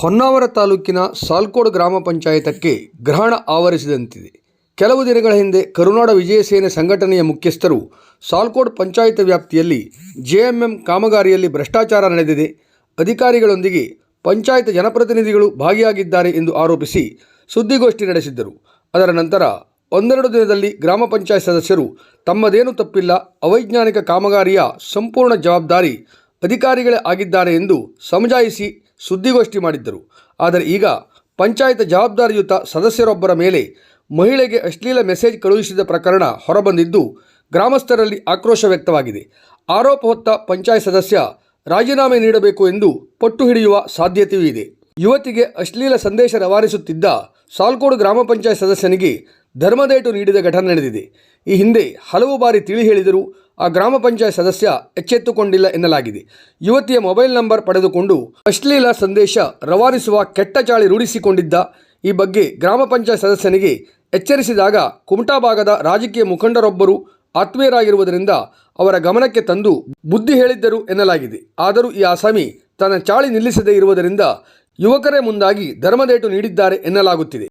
ಹೊನ್ನಾವರ ತಾಲೂಕಿನ ಸಾಲ್ಕೋಡ್ ಗ್ರಾಮ ಪಂಚಾಯತಕ್ಕೆ ಗ್ರಹಣ ಆವರಿಸಿದಂತಿದೆ. ಕೆಲವು ದಿನಗಳ ಹಿಂದೆ ಕರುನಾಡ ವಿಜಯಸೇನೆ ಸಂಘಟನೆಯ ಮುಖ್ಯಸ್ಥರು ಸಾಲ್ಕೋಡ್ ಪಂಚಾಯತ್ ವ್ಯಾಪ್ತಿಯಲ್ಲಿ ಜೆಎಂಎಂ ಕಾಮಗಾರಿಯಲ್ಲಿ ಭ್ರಷ್ಟಾಚಾರ ನಡೆದಿದೆ. ಅಧಿಕಾರಿಗಳೊಂದಿಗೆ ಪಂಚಾಯತ್ ಜನಪ್ರತಿನಿಧಿಗಳು ಭಾಗಿಯಾಗಿದ್ದಾರೆ ಎಂದು ಆರೋಪಿಸಿ ಸುದ್ದಿಗೋಷ್ಠಿ ನಡೆಸಿದ್ದರು. ಅದರ ನಂತರ ಒಂದೆರಡು ದಿನದಲ್ಲಿ ಗ್ರಾಮ ಪಂಚಾಯತ್ ಸದಸ್ಯರು ತಮ್ಮದೇನೂ ತಪ್ಪಿಲ್ಲ, ಅವೈಜ್ಞಾನಿಕ ಕಾಮಗಾರಿಯ ಸಂಪೂರ್ಣ ಜವಾಬ್ದಾರಿ ಅಧಿಕಾರಿಗಳೇ ಆಗಿದ್ದಾರೆ ಎಂದು ಸಮಜಾಯಿಸಿ ಸುದ್ದಿಗೋಷ್ಠಿ ಮಾಡಿದ್ದರು. ಆದರೆ ಈಗ ಪಂಚಾಯತ್ ಜವಾಬ್ದಾರಿಯುತ ಸದಸ್ಯರೊಬ್ಬರ ಮೇಲೆ ಮಹಿಳೆಗೆ ಅಶ್ಲೀಲ ಮೆಸೇಜ್ ಕಳುಹಿಸಿದ ಪ್ರಕರಣ ಹೊರಬಂದಿದ್ದು ಗ್ರಾಮಸ್ಥರಲ್ಲಿ ಆಕ್ರೋಶ ವ್ಯಕ್ತವಾಗಿದೆ. ಆರೋಪ ಹೊತ್ತ ಪಂಚಾಯತ್ ಸದಸ್ಯ ರಾಜೀನಾಮೆ ನೀಡಬೇಕು ಎಂದು ಪಟ್ಟು ಹಿಡಿಯುವ ಸಾಧ್ಯತೆಯೂ ಇದೆ. ಯುವತಿಗೆ ಅಶ್ಲೀಲ ಸಂದೇಶ ರವಾನಿಸುತ್ತಿದ್ದ ಸಾಲ್ಕೋಡು ಗ್ರಾಮ ಪಂಚಾಯತ್ ಸದಸ್ಯನಿಗೆ ಧರ್ಮದೇಟು ನೀಡಿದ ಘಟನೆ ನಡೆದಿದೆ. ಈ ಹಿಂದೆ ಹಲವು ಬಾರಿ ತಿಳಿ ಹೇಳಿದರೂ ಆ ಗ್ರಾಮ ಪಂಚಾಯತ್ ಸದಸ್ಯ ಎಚ್ಚೆತ್ತುಕೊಂಡಿಲ್ಲ ಎನ್ನಲಾಗಿದೆ. ಯುವತಿಯ ಮೊಬೈಲ್ ನಂಬರ್ ಪಡೆದುಕೊಂಡು ಅಶ್ಲೀಲ ಸಂದೇಶ ರವಾನಿಸುವ ಕೆಟ್ಟ ಚಾಳಿ ರೂಢಿಸಿಕೊಂಡಿದ್ದ ಈ ಬಗ್ಗೆ ಗ್ರಾಮ ಪಂಚಾಯತ್ ಸದಸ್ಯನಿಗೆ ಎಚ್ಚರಿಸಿದಾಗ ಕುಮಟಾ ಭಾಗದ ರಾಜಕೀಯ ಮುಖಂಡರೊಬ್ಬರು ಆತ್ಮೀಯರಾಗಿರುವುದರಿಂದ ಅವರ ಗಮನಕ್ಕೆ ತಂದು ಬುದ್ಧಿ ಹೇಳಿದ್ದರು ಎನ್ನಲಾಗಿದೆ. ಆದರೂ ಈ ಆಸಾಮಿ ತನ್ನ ಚಾಳಿ ನಿಲ್ಲಿಸದೇ ಇರುವುದರಿಂದ ಯುವಕರೇ ಮುಂದಾಗಿ ಧರ್ಮದೇಟು ನೀಡಿದ್ದಾರೆ ಎನ್ನಲಾಗುತ್ತಿದೆ.